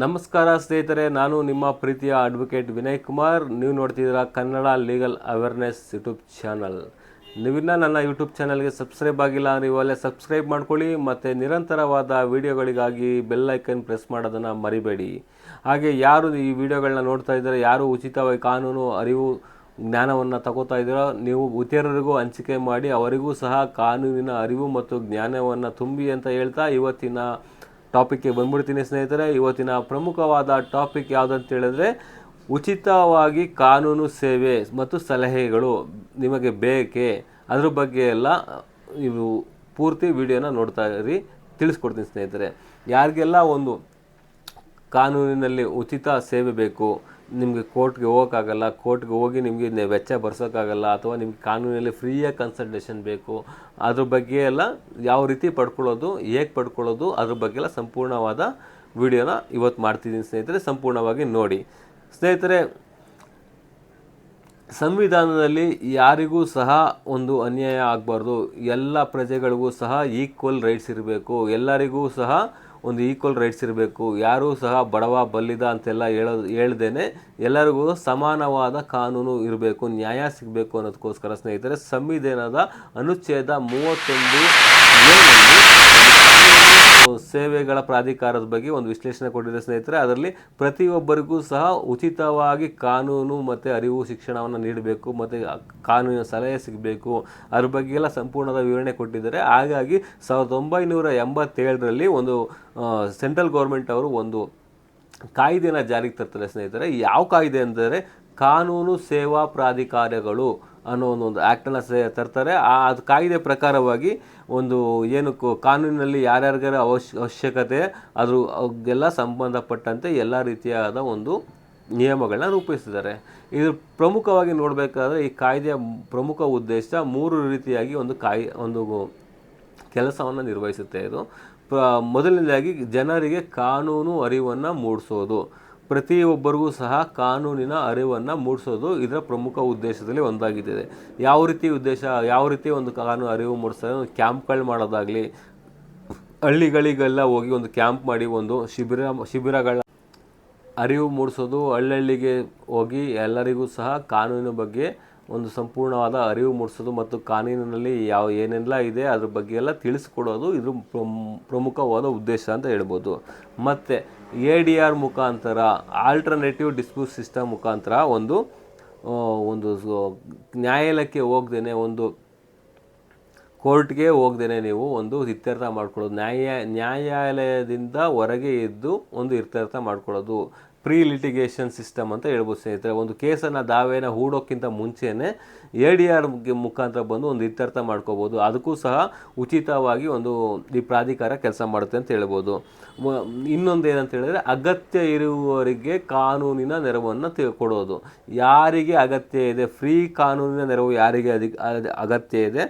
ನಮಸ್ಕಾರ ಸ್ನೇಹಿತರೆ, ನಾನು ನಿಮ್ಮ ಪ್ರೀತಿಯ ಅಡ್ವೊಕೇಟ್ ವಿನಯ್ ಕುಮಾರ್. ನೀವು ನೋಡ್ತಿದ್ದೀರಾ Kannada legal awareness YouTube channel ನೀವಿನ್ನ ನನ್ನ ಯೂಟ್ಯೂಬ್ ಚಾನಲ್ಗೆ ಸಬ್ಸ್ಕ್ರೈಬ್ ಆಗಿಲ್ಲ ನೀವು ಅಲ್ಲೇ ಸಬ್ಸ್ಕ್ರೈಬ್ ಮಾಡ್ಕೊಳ್ಳಿ ಮತ್ತು ನಿರಂತರವಾದ ವಿಡಿಯೋಗಳಿಗಾಗಿ ಬೆಲ್ ಐಕನ್ ಪ್ರೆಸ್ ಮಾಡೋದನ್ನು ಮರಿಬೇಡಿ. ಹಾಗೆ ಯಾರು ಈ ವಿಡಿಯೋಗಳನ್ನ ನೋಡ್ತಾ ಇದ್ದಾರೆ, ಯಾರು ಉಚಿತವಾಗಿ ಕಾನೂನು, ಅರಿವು, ಜ್ಞಾನವನ್ನು ತಗೋತಾ ಇದ್ದೀರೋ ನೀವು ಇತರರಿಗೂ ಹಂಚಿಕೆ ಮಾಡಿ ಅವರಿಗೂ ಸಹ ಕಾನೂನಿನ ಅರಿವು ಮತ್ತು ಜ್ಞಾನವನ್ನು ತುಂಬಿ ಅಂತ ಹೇಳ್ತಾ ಇವತ್ತಿನ ಟಾಪಿಕ್ಗೆ ಬಂದ್ಬಿಡ್ತೀನಿ ಸ್ನೇಹಿತರೆ. ಇವತ್ತಿನ ಪ್ರಮುಖವಾದ ಟಾಪಿಕ್ ಯಾವುದಂತ ಹೇಳಿದ್ರೆ, ಉಚಿತವಾಗಿ ಕಾನೂನು ಸೇವೆ ಮತ್ತು ಸಲಹೆಗಳು ನಿಮಗೆ ಬೇಕೇ ಅದ್ರ ಬಗ್ಗೆ ಎಲ್ಲ ನೀವು ಪೂರ್ತಿ ವಿಡಿಯೋನ ನೋಡ್ತಾ ಇರಿ. ತಿಳಿಸ್ಕೊಡ್ತೀನಿ ಸ್ನೇಹಿತರೆ. ಯಾರಿಗೆಲ್ಲ ಒಂದು ಕಾನೂನಿನಲ್ಲಿ ಉಚಿತ ಸೇವೆ ಬೇಕು. ನಿಮಗೆ ಕೋರ್ಟ್ಗೆ ಹೋಗೋಕ್ಕಾಗಲ್ಲ, ಕೋರ್ಟ್ಗೆ ಹೋಗಿ ನಿಮಗೆ ವೆಚ್ಚ ಬರ್ಸೋಕ್ಕಾಗಲ್ಲ ಅಥವಾ ನಿಮಗೆ ಕಾನೂನಲ್ಲಿ ಫ್ರೀಯಾಗಿ ಕನ್ಸಲ್ಟೇಷನ್ ಬೇಕು. ಅದ್ರ ಬಗ್ಗೆ ಎಲ್ಲ ಯಾವ ರೀತಿ ಪಡ್ಕೊಳ್ಳೋದು, ಹೇಗೆ ಪಡ್ಕೊಳ್ಳೋದು, ಅದ್ರ ಬಗ್ಗೆ ಎಲ್ಲ ಸಂಪೂರ್ಣವಾದ ವಿಡಿಯೋನ ಇವತ್ತು ಮಾಡ್ತಿದ್ದೀನಿ ಸ್ನೇಹಿತರೆ, ಸಂಪೂರ್ಣವಾಗಿ ನೋಡಿ. ಸ್ನೇಹಿತರೆ, ಸಂವಿಧಾನದಲ್ಲಿ ಯಾರಿಗೂ ಸಹ ಒಂದು ಅನ್ಯಾಯ ಆಗಬಾರ್ದು. ಎಲ್ಲ ಪ್ರಜೆಗಳಿಗೂ ಸಹ ಈಕ್ವಲ್ ರೈಟ್ಸ್ ಇರಬೇಕು. ಎಲ್ಲರಿಗೂ ಸಹ ಒಂದು ಈಕ್ವಲ್ ರೈಟ್ಸ್ ಇರಬೇಕು, ಯಾರೂ ಸಹ ಬಡವ ಬಲ್ಲಿದ ಅಂತೆಲ್ಲ ಹೇಳೋದು ಹೇಳ್ದೇನೆ ಎಲ್ಲರಿಗೂ ಸಮಾನವಾದ ಕಾನೂನು ಇರಬೇಕು, ನ್ಯಾಯ ಸಿಗಬೇಕು ಅನ್ನೋದಕ್ಕೋಸ್ಕರ ಸ್ನೇಹಿತರೆ, ಸಂವಿಧಾನದ ಅನುಚ್ಛೇದ ಮೂವತ್ತೊಂದು ಸೇವೆಗಳ ಪ್ರಾಧಿಕಾರದ ಬಗ್ಗೆ ಒಂದು ವಿಶ್ಲೇಷಣೆ ಕೊಟ್ಟಿದೆ ಸ್ನೇಹಿತರೆ. ಅದರಲ್ಲಿ ಪ್ರತಿಯೊಬ್ಬರಿಗೂ ಸಹ ಉಚಿತವಾಗಿ ಕಾನೂನು ಮತ್ತು ಅರಿವು ಶಿಕ್ಷಣವನ್ನು ನೀಡಬೇಕು, ಮತ್ತು ಕಾನೂನಿನ ಸಲಹೆ ಸಿಗಬೇಕು. ಅದ್ರ ಬಗ್ಗೆ ಎಲ್ಲ ಸಂಪೂರ್ಣದ ವಿವರಣೆ ಕೊಟ್ಟಿದ್ದಾರೆ. ಹಾಗಾಗಿ ಸಾವಿರದ ಒಂಬೈನೂರ ಎಂಬತ್ತೇಳರಲ್ಲಿ ಒಂದು ಸೆಂಟ್ರಲ್ ಗೌರ್ಮೆಂಟ್ ಅವರು ಒಂದು ಕಾಯ್ದೆನ ಜಾರಿಗೆ ತರ್ತಾರೆ ಸ್ನೇಹಿತರೆ. ಯಾವ ಕಾಯ್ದೆ ಅಂದರೆ ಕಾನೂನು ಸೇವಾ ಪ್ರಾಧಿಕಾರಗಳು ಅನ್ನೋ ಒಂದು ಆ್ಯಕ್ಟನ್ನು ಸೇ ತರ್ತಾರೆ. ಆ ಅದು ಕಾಯ್ದೆ ಪ್ರಕಾರವಾಗಿ ಒಂದು ಏನು ಕಾನೂನಿನಲ್ಲಿ ಯಾರ್ಯಾರಿಗಾರ ಅವಶ್ಯ ಅವಶ್ಯಕತೆ ಎಲ್ಲ ಸಂಬಂಧಪಟ್ಟಂತೆ ಎಲ್ಲ ರೀತಿಯಾದ ಒಂದು ನಿಯಮಗಳನ್ನ ರೂಪಿಸಿದ್ದಾರೆ ಇದು ಪ್ರಮುಖವಾಗಿ ನೋಡಬೇಕಾದ್ರೆ ಈ ಕಾಯ್ದೆಯ ಪ್ರಮುಖ ಉದ್ದೇಶ ಮೂರು ರೀತಿಯಾಗಿ ಒಂದು ಕಾಯಿ ಒಂದು ಕೆಲಸವನ್ನು ನಿರ್ವಹಿಸುತ್ತೆ ಇದು. ಪ್ರ ಮೊದಲನೇದಾಗಿ ಜನರಿಗೆ ಕಾನೂನು ಅರಿವನ್ನು ಮೂಡಿಸೋದು. ಪ್ರತಿಯೊಬ್ಬರಿಗೂ ಸಹ ಕಾನೂನಿನ ಅರಿವನ್ನು ಮೂಡಿಸೋದು ಇದರ ಪ್ರಮುಖ ಉದ್ದೇಶದಲ್ಲಿ ಒಂದಾಗಿದೆ ಯಾವ ರೀತಿ ಉದ್ದೇಶ, ಯಾವ ರೀತಿ ಒಂದು ಕಾನೂನು ಅರಿವು ಮೂಡಿಸೋದು ಒಂದು ಕ್ಯಾಂಪ್ಗಳು ಮಾಡೋದಾಗಲಿ, ಹಳ್ಳಿಗಳಿಗೆಲ್ಲ ಹೋಗಿ ಒಂದು ಕ್ಯಾಂಪ್ ಮಾಡಿ ಒಂದು ಶಿಬಿರ, ಶಿಬಿರಗಳ ಅರಿವು ಮೂಡಿಸೋದು, ಹಳ್ಳಹಳ್ಳಿಗೆ ಹೋಗಿ ಎಲ್ಲರಿಗೂ ಸಹ ಕಾನೂನಿನ ಬಗ್ಗೆ ಒಂದು ಸಂಪೂರ್ಣವಾದ ಅರಿವು ಮೂಡಿಸೋದು ಮತ್ತು ಕಾನೂನಿನಲ್ಲಿ ಯಾವ ಏನೆಲ್ಲ ಇದೆ ಅದ್ರ ಬಗ್ಗೆ ಎಲ್ಲ ತಿಳಿಸ್ಕೊಡೋದು ಇದು ಪ್ರಮ್- ಪ್ರಮುಖವಾದ ಉದ್ದೇಶ ಅಂತ ಹೇಳ್ಬೋದು. ಮತ್ತು ಎ ಡಿ ಆರ್ ಮುಖಾಂತರ ಆಲ್ಟರ್ನೇಟಿವ್ ಡಿಸ್ಪ್ಯೂಟ್ ಸಿಸ್ಟಮ್ ಮುಖಾಂತರ ಒಂದು ಒಂದು ನ್ಯಾಯಾಲಯಕ್ಕೆ ಹೋಗ್ದೇನೆ ಒಂದು, ಕೋರ್ಟ್ಗೆ ಹೋಗ್ದೇನೆ ನೀವು ಒಂದು ಇತ್ಯರ್ಥ ಮಾಡ್ಕೊಳ್ಳೋದು. ನ್ಯಾಯ, ನ್ಯಾಯಾಲಯದಿಂದ ಹೊರಗೆ ಇದ್ದು ಒಂದು ಇತ್ಯರ್ಥ ಮಾಡ್ಕೊಳ್ಳೋದು. ಪ್ರೀ ಲಿಟಿಗೇಷನ್ ಸಿಸ್ಟಮ್ ಅಂತ ಹೇಳ್ಬೋದು ಸ್ನೇಹಿತರೆ. ಒಂದು ಕೇಸನ್ನು ದಾವೇನ ಹೂಡೋಕ್ಕಿಂತ ಮುಂಚೆಯೇ ಎ ಡಿ ಆರ್ ಮುಖಾಂತರ ಬಂದು ಒಂದು ಇತ್ಯರ್ಥ ಮಾಡ್ಕೋಬೋದು. ಅದಕ್ಕೂ ಸಹ ಉಚಿತವಾಗಿ ಒಂದು ಈ ಪ್ರಾಧಿಕಾರ ಕೆಲಸ ಮಾಡುತ್ತೆ ಅಂತ ಹೇಳ್ಬೋದು. ಇನ್ನೊಂದು ಏನಂತ ಹೇಳಿದ್ರೆ ಅಗತ್ಯ ಇರುವವರಿಗೆ ಕಾನೂನಿನ ನೆರವನ್ನು ಕೊಡೋದು. ಯಾರಿಗೆ ಅಗತ್ಯ ಇದೆ, ಫ್ರೀ ಕಾನೂನಿನ ನೆರವು ಯಾರಿಗೆ ಅಗತ್ಯ ಇದೆ,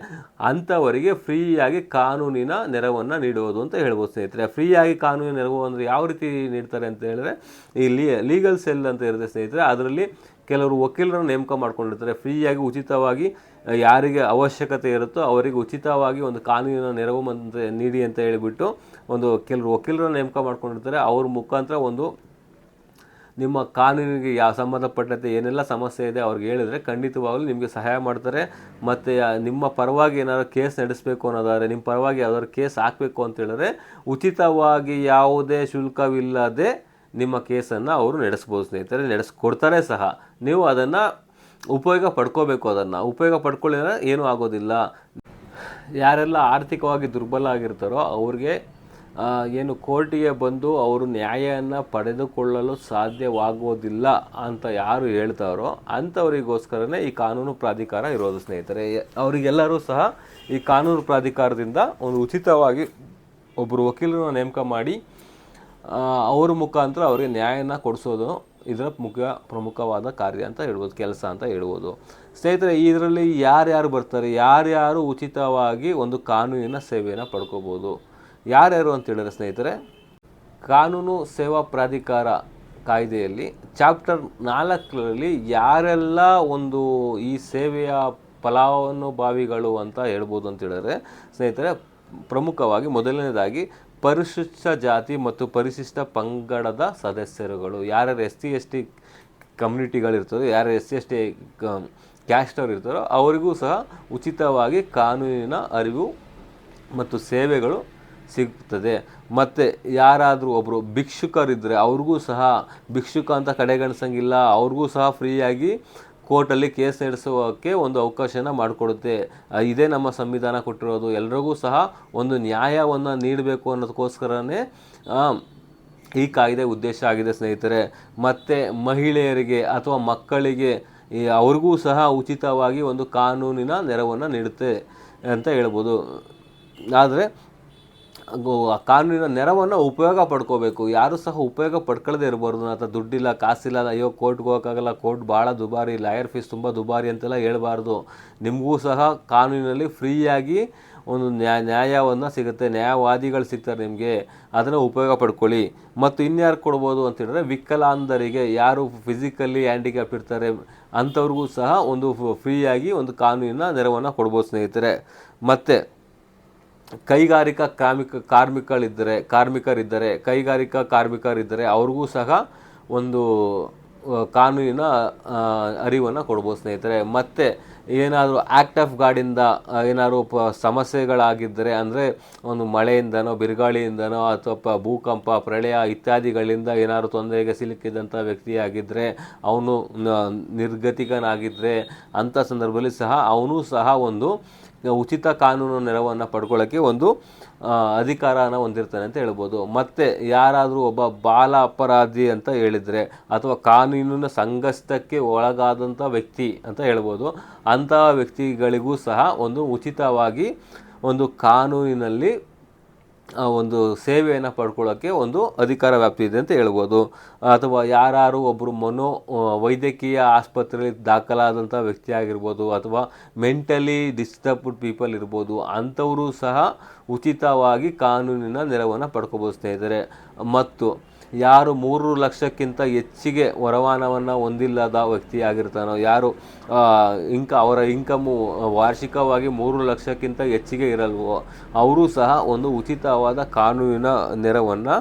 ಅಂಥವರಿಗೆ ಫ್ರೀಯಾಗಿ ಕಾನೂನಿನ ನೆರವನ್ನು ನೀಡುವುದು ಅಂತ ಹೇಳ್ಬೋದು ಸ್ನೇಹಿತರೆ. ಫ್ರೀಯಾಗಿ ಕಾನೂನಿನ ನೆರವು ಅಂದರೆ ಯಾವ ರೀತಿ ನೀಡ್ತಾರೆ ಅಂತ ಹೇಳಿದ್ರೆ, ಈ ಲೀಗಲ್ ಸೆಲ್ ಅಂತ ಇರುತ್ತೆ ಸ್ನೇಹಿತರೆ, ಅದರಲ್ಲಿ ಕೆಲವರು ವಕೀಲರನ್ನು ನೇಮಕ ಮಾಡ್ಕೊಂಡಿರ್ತಾರೆ. ಫ್ರೀಯಾಗಿ ಉಚಿತವಾಗಿ ಯಾರಿಗೆ ಅವಶ್ಯಕತೆ ಇರುತ್ತೋ ಅವರಿಗೆ ಉಚಿತವಾಗಿ ಒಂದು ಕಾನೂನಿನ ನೆರವು ನೀಡಿ ಅಂತ ಹೇಳಿಬಿಟ್ಟು ಒಂದು ಕೆಲವರು ವಕೀಲರನ್ನು ನೇಮಕ ಮಾಡ್ಕೊಂಡಿರ್ತಾರೆ. ಅವ್ರ ಮುಖಾಂತರ ಒಂದು ನಿಮ್ಮ ಕಾನೂನಿಗೆ ಯಾವ ಸಂಬಂಧಪಟ್ಟಂತೆ ಏನೆಲ್ಲ ಸಮಸ್ಯೆ ಇದೆ ಅವ್ರಿಗೆ ಹೇಳಿದ್ರೆ ಖಂಡಿತವಾಗಲೂ ನಿಮಗೆ ಸಹಾಯ ಮಾಡ್ತಾರೆ. ಮತ್ತು ನಿಮ್ಮ ಪರವಾಗಿ ಏನಾದರೂ ಕೇಸ್ ನಡೆಸಬೇಕು ಅನ್ನೋದಾದರೆ, ನಿಮ್ಮ ಪರವಾಗಿ ಯಾವ್ದಾದ್ರು ಕೇಸ್ ಹಾಕಬೇಕು ಅಂತ ಹೇಳಿದ್ರೆ, ಉಚಿತವಾಗಿ ಯಾವುದೇ ಶುಲ್ಕವಿಲ್ಲದೆ ನಿಮ್ಮ ಕೇಸನ್ನು ಅವರು ನಡೆಸ್ಬೋದು ಸ್ನೇಹಿತರೆ ನಡೆಸ್ಕೊಡ್ತಾರೆ ಸಹ. ನೀವು ಅದನ್ನು ಉಪಯೋಗ ಪಡ್ಕೋಬೇಕು ಅದನ್ನು. ಉಪಯೋಗ ಪಡ್ಕೊಳ್ಳಿದ್ರೆ ಏನೂ ಆಗೋದಿಲ್ಲ. ಯಾರೆಲ್ಲ ಆರ್ಥಿಕವಾಗಿ ದುರ್ಬಲ ಆಗಿರ್ತಾರೋ ಅವ್ರಿಗೆ ಏನು ಕೋರ್ಟಿಗೆ ಬಂದು ಅವರು ನ್ಯಾಯವನ್ನು ಪಡೆದುಕೊಳ್ಳಲು ಸಾಧ್ಯವಾಗುವುದಿಲ್ಲ ಅಂತ ಯಾರು ಹೇಳ್ತಾರೋ ಅಂಥವರಿಗೋಸ್ಕರನೇ ಈ ಕಾನೂನು ಪ್ರಾಧಿಕಾರ ಇರೋದು ಸ್ನೇಹಿತರೆ. ಅವರಿಗೆಲ್ಲರೂ ಸಹ ಈ ಕಾನೂನು ಪ್ರಾಧಿಕಾರದಿಂದ ಒಂದು ಉಚಿತವಾಗಿ ಒಬ್ಬರು ವಕೀಲರನ್ನು ನೇಮಕ ಮಾಡಿ ಅವ್ರ ಮುಖಾಂತರ ಅವರಿಗೆ ನ್ಯಾಯನ ಕೊಡಿಸೋದು ಇದರ ಮುಖ್ಯ ಪ್ರಮುಖವಾದ ಕಾರ್ಯ ಅಂತ ಹೇಳ್ಬೋದು, ಕೆಲಸ ಅಂತ ಹೇಳ್ಬೋದು. ಸ್ನೇಹಿತರೆ, ಇದರಲ್ಲಿ ಯಾರ್ಯಾರು ಬರ್ತಾರೆ, ಯಾರ್ಯಾರು ಉಚಿತವಾಗಿ ಒಂದು ಕಾನೂನಿನ ಸೇವೆಯನ್ನು ಪಡ್ಕೋಬೋದು? ಯಾರ್ಯಾರು ಅಂತ ಹೇಳಿದ್ರೆ ಸ್ನೇಹಿತರೆ, ಕಾನೂನು ಸೇವಾ ಪ್ರಾಧಿಕಾರ ಕಾಯ್ದೆಯಲ್ಲಿ ಚಾಪ್ಟರ್ ನಾಲ್ಕರಲ್ಲಿ ಯಾರೆಲ್ಲ ಒಂದು ಈ ಸೇವೆಯ ಫಲಾನುಭವಿಗಳು ಅಂತ ಹೇಳ್ಬೋದು ಅಂತ ಹೇಳಿದ್ರೆ, ಸ್ನೇಹಿತರೆ, ಪ್ರಮುಖವಾಗಿ ಮೊದಲನೇದಾಗಿ ಪರಿಶಿಷ್ಟ ಜಾತಿ ಮತ್ತು ಪರಿಶಿಷ್ಟ ಪಂಗಡದ ಸದಸ್ಯರುಗಳು. ಯಾರ್ಯಾರು ಎಸ್ ಸಿ, ಎಸ್ ಟಿ ಕಮ್ಯುನಿಟಿಗಳಿರ್ತದೋ ಯಾರು S C, S T caste ಅವ್ರು ಇರ್ತಾರೋ ಅವರಿಗೂ ಸಹ ಉಚಿತವಾಗಿ ಕಾನೂನಿನ ಅರಿವು ಮತ್ತು ಸೇವೆಗಳು ಸಿಗ್ತದೆ ಮತ್ತು ಯಾರಾದರೂ ಒಬ್ಬರು ಭಿಕ್ಷುಕರಿದ್ದರೆ ಅವ್ರಿಗೂ ಸಹ ಭಿಕ್ಷುಕ ಅಂತ ಕಡೆಗಣಿಸಂಗಿಲ್ಲ, ಅವ್ರಿಗೂ ಸಹ ಫ್ರೀಯಾಗಿ ಕೋರ್ಟಲ್ಲಿ ಕೇಸ್ ನಡೆಸೋಕ್ಕೆ ಒಂದು ಅವಕಾಶನ ಮಾಡಿಕೊಡುತ್ತೆ. ಇದೇ ನಮ್ಮ ಸಂವಿಧಾನ ಕೊಟ್ಟಿರೋದು. ಎಲ್ರಿಗೂ ಸಹ ಒಂದು ನ್ಯಾಯವನ್ನು ನೀಡಬೇಕು ಅನ್ನೋದಕ್ಕೋಸ್ಕರನೇ ಈ ಕಾಯ್ದೆ ಉದ್ದೇಶ ಆಗಿದೆ ಸ್ನೇಹಿತರೆ. ಮತ್ತು ಮಹಿಳೆಯರಿಗೆ ಅಥವಾ ಮಕ್ಕಳಿಗೆ ಅವ್ರಿಗೂ ಸಹ ಉಚಿತವಾಗಿ ಒಂದು ಕಾನೂನಿನ ನೆರವನ್ನು ನೀಡುತ್ತೆ ಅಂತ ಹೇಳ್ಬೋದು. ಆದರೆ ಕಾನೂನಿನ ನೆರವನ್ನು ಉಪಯೋಗ ಪಡ್ಕೋಬೇಕು. ಯಾರು ಸಹ ಉಪಯೋಗ ಪಡ್ಕೊಳ್ಳದೆ ಇರಬಾರ್ದು. ಅಥವಾ ದುಡ್ಡಿಲ್ಲ, ಕಾಸಿಲ್ಲ, ಅಯ್ಯೋ, ಕೋರ್ಟ್ಗೆ ಹೋಗೋಕ್ಕಾಗಲ್ಲ, ಕೋರ್ಟ್ ಭಾಳ ದುಬಾರಿ, ಲಾಯರ್ ಫೀಸ್ ತುಂಬ ದುಬಾರಿ ಅಂತೆಲ್ಲ ಹೇಳಬಾರ್ದು. ನಿಮಗೂ ಸಹ ಕಾನೂನಿನಲ್ಲಿ ಫ್ರೀಯಾಗಿ ಒಂದು ನ್ಯಾಯ ನ್ಯಾಯವನ್ನು ಸಿಗುತ್ತೆ. ನ್ಯಾಯವಾದಿಗಳು ಸಿಗ್ತಾರೆ ನಿಮಗೆ. ಅದನ್ನು ಉಪಯೋಗ ಪಡ್ಕೊಳ್ಳಿ. ಮತ್ತು ಇನ್ಯಾರು ಕೊಡ್ಬೋದು ಅಂತ ಹೇಳಿದ್ರೆ ವಿಕಲಾಂಧರಿಗೆ. ಯಾರು ಫಿಸಿಕಲಿ ಹ್ಯಾಂಡಿಕ್ಯಾಪ್ ಇರ್ತಾರೆ ಅಂಥವ್ರಿಗೂ ಸಹ ಒಂದು ಫ್ರೀಯಾಗಿ ಒಂದು ಕಾನೂನಿನ ನೆರವನ್ನು ಕೊಡ್ಬೋದು ಸ್ನೇಹಿತರೆ. ಮತ್ತು ಕೈಗಾರಿಕಾ ಕಾರ್ಮಿಕ ಕಾರ್ಮಿಕರಿದ್ದರೆ ಕಾರ್ಮಿಕರಿದ್ದರೆ, ಕೈಗಾರಿಕಾ ಕಾರ್ಮಿಕರಿದ್ದರೆ ಅವ್ರಿಗೂ ಸಹ ಒಂದು ಕಾನೂನಿನ ಅರಿವನ್ನು ಕೊಡ್ಬೋದು ಸ್ನೇಹಿತರೆ. ಮತ್ತು ಏನಾದರೂ ಆ್ಯಕ್ಟ್ ಆಫ್ ಗಾಡಿಂದ ಏನಾದರೂ ಪ, ಸಮಸ್ಯೆಗಳಾಗಿದ್ದರೆ ಅಂದರೆ ಒಂದು ಮಳೆಯಿಂದನೋ, ಬಿರುಗಾಳಿಯಿಂದನೋ ಅಥವಾ ಭೂಕಂಪ, ಪ್ರಳಯ ಇತ್ಯಾದಿಗಳಿಂದ ಏನಾದರೂ ತೊಂದರೆಗೆ ಸಿಲುಕಿದಂಥ ವ್ಯಕ್ತಿಯಾಗಿದ್ದರೆ, ಅವನು ನಿರ್ಗತಿಕನಾಗಿದ್ದರೆ ಅಂಥ ಸಂದರ್ಭದಲ್ಲಿ ಸಹ ಅವನು ಸಹ ಒಂದು ಉಚಿತ ಕಾನೂನು ನೆರವನ್ನು ಪಡ್ಕೊಳ್ಳೋಕ್ಕೆ ಒಂದು ಅಧಿಕಾರನ ಹೊಂದಿರ್ತಾನೆ ಅಂತ ಹೇಳ್ಬೋದು. ಮತ್ತು ಯಾರಾದರೂ ಒಬ್ಬ ಬಾಲ ಅಪರಾಧಿ ಅಂತ ಹೇಳಿದರೆ, ಅಥವಾ ಕಾನೂನಿನ ಸಂಘಷ್ಟಕ್ಕೆ ಒಳಗಾದಂಥ ವ್ಯಕ್ತಿ ಅಂತ ಹೇಳ್ಬೋದು, ಅಂತಹ ವ್ಯಕ್ತಿಗಳಿಗೂ ಸಹ ಒಂದು ಉಚಿತವಾಗಿ ಒಂದು ಕಾನೂನಿನಲ್ಲಿ ಒಂದು ಸೇವೆಯನ್ನು ಪಡ್ಕೊಳ್ಳೋಕ್ಕೆ ಒಂದು ಅಧಿಕಾರ ವ್ಯಾಪ್ತಿ ಇದೆ ಅಂತ ಹೇಳ್ಬೋದು. ಅಥವಾ ಯಾರು ಒಬ್ಬರು ಮನೋ ವೈದ್ಯಕೀಯ ಆಸ್ಪತ್ರೆಯಲ್ಲಿ ದಾಖಲಾದಂಥ ವ್ಯಕ್ತಿ ಆಗಿರ್ಬೋದು ಅಥವಾ ಮೆಂಟಲಿ ಡಿಸ್ಟರ್ಬ್ಡ್ ಪೀಪಲ್ ಇರ್ಬೋದು, ಅಂಥವರು ಸಹ ಉಚಿತವಾಗಿ ಕಾನೂನಿನ ನೆರವನ್ನು ಪಡ್ಕೋಬೋದು ಸ್ನೇಹಿತರೆ ಮತ್ತು ಯಾರು ಮೂರು ಲಕ್ಷಕ್ಕಿಂತ ಹೆಚ್ಚಿಗೆ ವರಮಾನವನ್ನು ಹೊಂದಿಲ್ಲದ ವ್ಯಕ್ತಿಯಾಗಿರ್ತಾನೋ, ಯಾರು ಇಂಕ ಅವರ ಇನ್ಕಮ್ಮು ವಾರ್ಷಿಕವಾಗಿ ಮೂರು ಲಕ್ಷಕ್ಕಿಂತ ಹೆಚ್ಚಿಗೆ ಇರಲ್ವೋ, ಅವರೂ ಸಹ ಒಂದು ಉಚಿತವಾದ ಕಾನೂನಿನ ನೆರವನ್ನು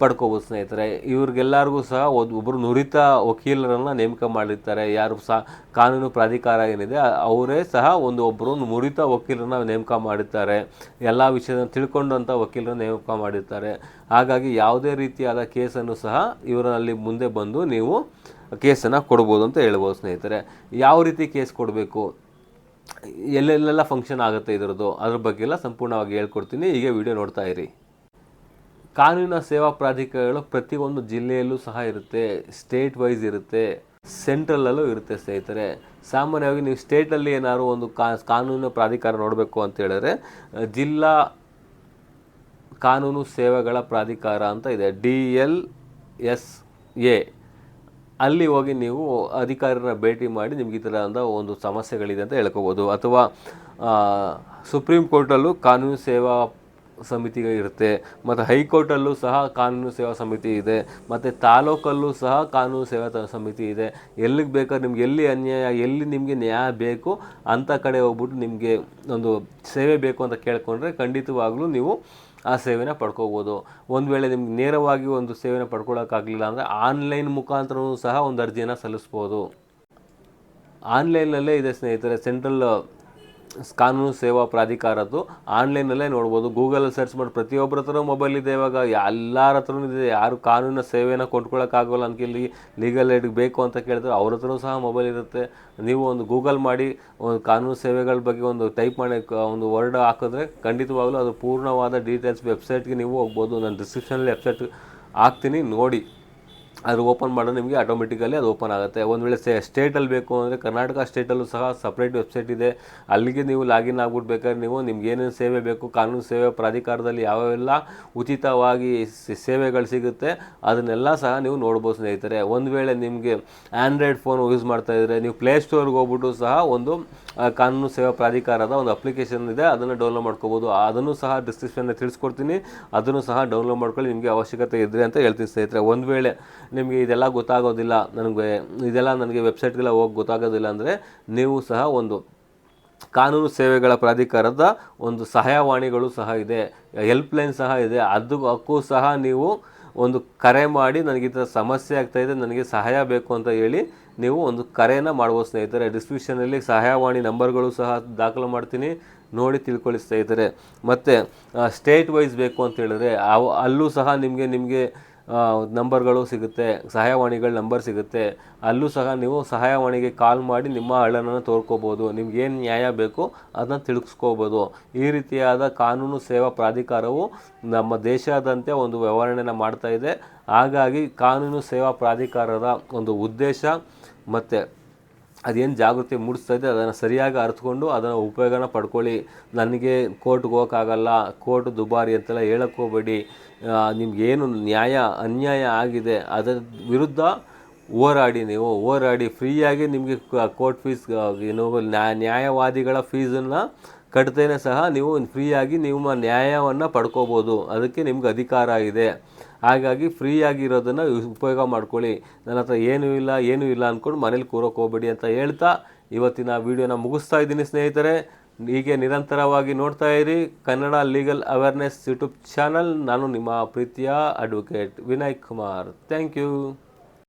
ಪಡ್ಕೋಬೋದು ಸ್ನೇಹಿತರೆ. ಇವ್ರಿಗೆಲ್ಲರಿಗೂ ಸಹ ಒಬ್ಬರು ನುರಿತ ವಕೀಲರನ್ನು ನೇಮಕ ಮಾಡಿರ್ತಾರೆ. ಯಾರು ಸಹ ಕಾನೂನು ಪ್ರಾಧಿಕಾರ ಏನಿದೆ, ಅವರೇ ಸಹ ಒಂದು ಒಬ್ಬರು ನುರಿತ ವಕೀಲರನ್ನ ನೇಮಕ ಮಾಡಿರ್ತಾರೆ. ಎಲ್ಲ ವಿಷಯನ ತಿಳ್ಕೊಂಡಂಥ ವಕೀಲರನ್ನ ನೇಮಕ ಮಾಡಿರ್ತಾರೆ. ಹಾಗಾಗಿ ಯಾವುದೇ ರೀತಿಯಾದ ಕೇಸನ್ನು ಸಹ ಇವರಲ್ಲಿ ಮುಂದೆ ಬಂದು ನೀವು ಕೇಸನ್ನು ಕೊಡ್ಬೋದು ಅಂತ ಹೇಳ್ಬೋದು ಸ್ನೇಹಿತರೆ. ಯಾವ ರೀತಿ ಕೇಸ್ ಕೊಡಬೇಕು? ಎಲ್ಲೆಲ್ಲೆಲ್ಲ ಫಂಕ್ಷನ್ ಆಗುತ್ತೆ ಇದರದ್ದು? ಅದ್ರ ಬಗ್ಗೆ ಎಲ್ಲ ಸಂಪೂರ್ಣವಾಗಿ ಹೇಳ್ಕೊಡ್ತೀನಿ. ಹೀಗೆ ವಿಡಿಯೋ ನೋಡ್ತಾ ಇರಿ. ಕಾನೂನಿನ ಸೇವಾ ಪ್ರಾಧಿಕಾರಗಳು ಪ್ರತಿಯೊಂದು ಜಿಲ್ಲೆಯಲ್ಲೂ ಸಹ ಇರುತ್ತೆ ಸ್ಟೇಟ್ ವೈಸ್ ಇರುತ್ತೆ ಸೆಂಟ್ರಲಲ್ಲೂ ಇರುತ್ತೆ ಸ್ನೇಹಿತರೆ. ಸಾಮಾನ್ಯವಾಗಿ ನೀವು ಸ್ಟೇಟಲ್ಲಿ ಏನಾದ್ರು ಒಂದು ಕಾ ಕಾನೂನು ಪ್ರಾಧಿಕಾರ ನೋಡಬೇಕು ಅಂತ ಹೇಳಿದ್ರೆ ಜಿಲ್ಲಾ ಕಾನೂನು ಸೇವೆಗಳ ಪ್ರಾಧಿಕಾರ ಅಂತ ಇದೆ. D L S A. ಅಲ್ಲಿ ಹೋಗಿ ನೀವು ಅಧಿಕಾರಿನ ಭೇಟಿ ಮಾಡಿ ನಿಮ್ಗೆ ಈ ಥರದ ಒಂದು ಸಮಸ್ಯೆಗಳಿದೆ ಅಂತ ಹೇಳ್ಕೋಬೋದು. ಅಥವಾ ಸುಪ್ರೀಂ ಕೋರ್ಟಲ್ಲೂ ಕಾನೂನು ಸೇವಾ ಸಮಿತಿ ಇರುತ್ತೆ. ಮತ್ತು ಹೈಕೋರ್ಟಲ್ಲೂ ಸಹ ಕಾನೂನು ಸೇವಾ ಸಮಿತಿ ಇದೆ. ಮತ್ತು ತಾಲೂಕಲ್ಲೂ ಸಹ ಕಾನೂನು ಸೇವಾ ಸಮಿತಿ ಇದೆ. ಎಲ್ಲಿಗೆ ಬೇಕಾದ್ರೆ ನಿಮ್ಗೆ ಎಲ್ಲಿ ಅನ್ಯಾಯ, ಎಲ್ಲಿ ನಿಮಗೆ ನ್ಯಾಯ ಬೇಕು ಅಂಥ ಕಡೆ ಹೋಗ್ಬಿಟ್ಟು ನಿಮಗೆ ಒಂದು ಸೇವೆ ಬೇಕು ಅಂತ ಕೇಳ್ಕೊಂಡ್ರೆ ಖಂಡಿತವಾಗ್ಲೂ ನೀವು ಆ ಸೇವೆನ ಪಡ್ಕೋಬೋದು. ಒಂದು ವೇಳೆ ನಿಮ್ಗೆ ನೇರವಾಗಿ ಒಂದು ಸೇವೆನ ಪಡ್ಕೊಳ್ಳೋಕ್ಕಾಗಲಿಲ್ಲ ಅಂದರೆ ಆನ್ಲೈನ್ ಮುಖಾಂತರವೂ ಸಹ ಒಂದು ಅರ್ಜಿಯನ್ನು ಸಲ್ಲಿಸ್ಬೋದು. ಆನ್ಲೈನಲ್ಲೇ ಇದೆ ಸ್ನೇಹಿತರೆ, ಸೆಂಟ್ರಲ್ ಕಾನೂನು ಸೇವಾ ಪ್ರಾಧಿಕಾರದ್ದು ಆನ್ಲೈನಲ್ಲೇ ನೋಡ್ಬೋದು. ಗೂಗಲಲ್ಲಿ ಸರ್ಚ್ ಮಾಡಿ ಪ್ರತಿಯೊಬ್ಬರ ಹತ್ರ ಮೊಬೈಲ್ ಇದೆ ಇವಾಗ. ಎಲ್ಲರ ಹತ್ರನೂ ಇದೆ. ಯಾರು ಕಾನೂನಿನ ಸೇವೆನ ಕೊಂಡ್ಕೊಳ್ಳೋಕ್ಕಾಗಲ್ಲ ಅಂತ ಇಲ್ಲಿ ಲೀಗಲ್ ಏಡ್ ಬೇಕು ಅಂತ ಕೇಳಿದ್ರೆ ಅವ್ರ ಹತ್ರನೂ ಸಹ ಮೊಬೈಲ್ ಇರುತ್ತೆ. ನೀವು ಒಂದು ಗೂಗಲ್ ಮಾಡಿ ಒಂದು ಕಾನೂನು ಸೇವೆಗಳ ಬಗ್ಗೆ ಒಂದು ಟೈಪ್ ಮಾಡಿ ಒಂದು ವರ್ಡ್ ಹಾಕಿದ್ರೆ ಖಂಡಿತವಾಗ್ಲೂ ಅದು ಪೂರ್ಣವಾದ ಡೀಟೇಲ್ಸ್ ವೆಬ್ಸೈಟ್ಗೆ ನೀವು ಹೋಗ್ಬೋದು. ನಾನು ಡಿಸ್ಕ್ರಿಪ್ಷನಲ್ಲಿ ವೆಬ್ಸೈಟ್ ಹಾಕ್ತೀನಿ. ನೋಡಿ. ಅದು ಓಪನ್ ಮಾಡಿದ್ರೆ ನಿಮಗೆ ಆಟೋಮೆಟಿಕಲಿ ಅದು ಓಪನ್ ಆಗುತ್ತೆ. ಒಂದು ವೇಳೆ ಸೇ ಸ್ಟೇಟಲ್ಲಿ ಬೇಕು ಅಂದರೆ ಕರ್ನಾಟಕ ಸ್ಟೇಟಲ್ಲೂ ಸಹ ಸಪ್ರೇಟ್ ವೆಬ್ಸೈಟ್ ಇದೆ. ಅಲ್ಲಿಗೆ ನೀವು ಲಾಗಿನ್ ಆಗ್ಬಿಟ್ಟು ಬೇಕಾದ್ರೆ ನೀವು ನಿಮ್ಗೆ ಏನೇನು ಸೇವೆ ಬೇಕು, ಕಾನೂನು ಸೇವೆ, ಪ್ರಾಧಿಕಾರದಲ್ಲಿ ಯಾವೆಲ್ಲ ಉಚಿತವಾಗಿ ಸೇವೆಗಳು ಸಿಗುತ್ತೆ, ಅದನ್ನೆಲ್ಲ ಸಹ ನೀವು ನೋಡ್ಬೋದು ಸ್ನೇಹಿತರೆ. ಒಂದು ವೇಳೆ ನಿಮಗೆ ಆ್ಯಂಡ್ರಾಯ್ಡ್ ಫೋನ್ ಯೂಸ್ ಮಾಡ್ತಾ ಇದ್ದರೆ ನೀವು ಪ್ಲೇ ಸ್ಟೋರ್ಗೆ ಹೋಗ್ಬಿಟ್ಟು ಸಹ ಒಂದು ಕಾನೂನು ಸೇವಾ ಪ್ರಾಧಿಕಾರದ ಒಂದು ಅಪ್ಲಿಕೇಶನ್ ಇದೆ, ಅದನ್ನು ಡೌನ್ಲೋಡ್ ಮಾಡ್ಕೋಬೋದು. ಅದನ್ನು ಸಹ ಡಿಸ್ಕ್ರಿಪ್ಷನ್ ತಿಳಿಸ್ಕೊಡ್ತೀನಿ. ಅದನ್ನು ಸಹ ಡೌನ್ಲೋಡ್ ಮಾಡ್ಕೊಳ್ಳಿ, ನಿಮಗೆ ಅವಶ್ಯಕತೆ ಇದ್ರೆ ಅಂತ ಹೇಳ್ತೀನಿ ಸ್ನೇಹಿತರೆ. ಒಂದು ವೇಳೆ ನಿಮಗೆ ಇದೆಲ್ಲ ಗೊತ್ತಾಗೋದಿಲ್ಲ, ನನಗೆ ಇದೆಲ್ಲ ನನಗೆ ವೆಬ್ಸೈಟ್ಗೆಲ್ಲ ಹೋಗಿ ಗೊತ್ತಾಗೋದಿಲ್ಲ ಅಂದರೆ ನೀವು ಸಹ ಒಂದು ಕಾನೂನು ಸೇವೆಗಳ ಪ್ರಾಧಿಕಾರದ ಒಂದು ಸಹಾಯವಾಣಿಗಳು ಸಹ ಇದೆ ಹೆಲ್ಪ್ಲೈನ್ ಸಹ ಇದೆ ಅದಕ್ಕೂ ಸಹ ನೀವು ಒಂದು ಕರೆ ಮಾಡಿ ನನಗೆ ಈ ಥರ ಸಮಸ್ಯೆ ಆಗ್ತಾ ಇದೆ, ನನಗೆ ಸಹಾಯ ಬೇಕು ಅಂತ ಹೇಳಿ ನೀವು ಒಂದು ಕರೆಯನ್ನು ಮಾಡ್ಬೋದು ಸ್ನೇಹಿತರೆ. ಡಿಸ್ಕ್ರಿಪ್ಷನಲ್ಲಿ ಸಹಾಯವಾಣಿ ನಂಬರ್ಗಳು ಸಹ ದಾಖಲು ಮಾಡ್ತೀನಿ, ನೋಡಿ ತಿಳ್ಕೊಳ್ಳಿ ಸ್ನೇಹಿತರೆ. ಮತ್ತು ಸ್ಟೇಟ್ ವೈಸ್ ಬೇಕು ಅಂತ ಹೇಳಿದ್ರೆ, ಅವು, ಅಲ್ಲೂ ಸಹ ನಿಮಗೆ ನಿಮಗೆ ನಂಬರ್ಗಳು ಸಿಗುತ್ತೆ, ಸಹಾಯವಾಣಿಗಳ ನಂಬರ್ ಸಿಗುತ್ತೆ. ಅಲ್ಲೂ ಸಹ ನೀವು ಸಹಾಯವಾಣಿಗೆ ಕಾಲ್ ಮಾಡಿ ನಿಮ್ಮ ಅಳನನ್ನು ತೋರ್ಕೋಬೋದು ಏನು ನ್ಯಾಯ ಬೇಕು ಅದನ್ನ ತಿಳಿಸ್ಕೋಬೋದು. ಈ ರೀತಿಯಾದ ಕಾನೂನು ಸೇವಾ ಪ್ರಾಧಿಕಾರವು ನಮ್ಮ ದೇಶದಂತೆ ಒಂದು ವ್ಯವಹರಣೆಯನ್ನು ಮಾಡ್ತಾ ಇದೆ. ಹಾಗಾಗಿ ಕಾನೂನು ಸೇವಾ ಪ್ರಾಧಿಕಾರದ ಒಂದು ಉದ್ದೇಶ ಮತ್ತು ಅದೇನು ಜಾಗೃತಿ ಮೂಡಿಸ್ತಾ ಇದೆ, ಅದನ್ನು ಸರಿಯಾಗಿ ಅರ್ಥಕೊಂಡು ಅದನ್ನು ಉಪಯೋಗನ ಪಡ್ಕೊಳ್ಳಿ. ನನಗೆ ಕೋರ್ಟ್ಗೆ ಹೋಗೋಕ್ಕಾಗಲ್ಲ, ಕೋರ್ಟ್ ದುಬಾರಿ ಅಂತೆಲ್ಲ ಹೇಳಕ್ಕೆ ಹೋಗಬೇಡಿ. ನಿಮ್ಗೇನು ನ್ಯಾಯ, ಅನ್ಯಾಯ ಆಗಿದೆ, ಅದರ ವಿರುದ್ಧ ಹೋರಾಡಿ ನೀವು. ಹೋರಾಡಿ ಫ್ರೀಯಾಗಿ ನಿಮಗೆ ಕೋರ್ಟ್ ಫೀಸ್ ಏನು ನ್ಯಾ- ನ್ಯಾಯವಾದಿಗಳ ಫೀಸನ್ನು ಕಟ್ತೇನೆ ಸಹ ನೀವು ಫ್ರೀಯಾಗಿ ನಿಮ್ಮ ನ್ಯಾಯವನ್ನು ಪಡ್ಕೋಬೋದು. ಅದಕ್ಕೆ ನಿಮ್ಗೆ ಅಧಿಕಾರ ಇದೆ. ಹಾಗಾಗಿ ಫ್ರೀಯಾಗಿರೋದನ್ನು ಉಪಯೋಗ ಮಾಡ್ಕೊಳ್ಳಿ. ನನ್ನ ಹತ್ರ ಏನೂ ಇಲ್ಲ ಏನೂ ಇಲ್ಲ ಅಂದ್ಕೊಂಡು ಮನೇಲಿ ಕೂರೋಕೆ ಹೋಗ್ಬೇಡಿ ಅಂತ ಹೇಳ್ತಾ ಇವತ್ತಿನ ವಿಡಿಯೋನ ಮುಗಿಸ್ತಾ ಇದ್ದೀನಿ ಸ್ನೇಹಿತರೆ. ಹೀಗೆ ನಿರಂತರವಾಗಿ ನೋಡ್ತಾ ಇರಿ. Kannada legal awareness YouTube channel. ನಾನು ನಿಮ್ಮ ಪ್ರೀತಿಯ advocate Vinay Kumar. Thank you.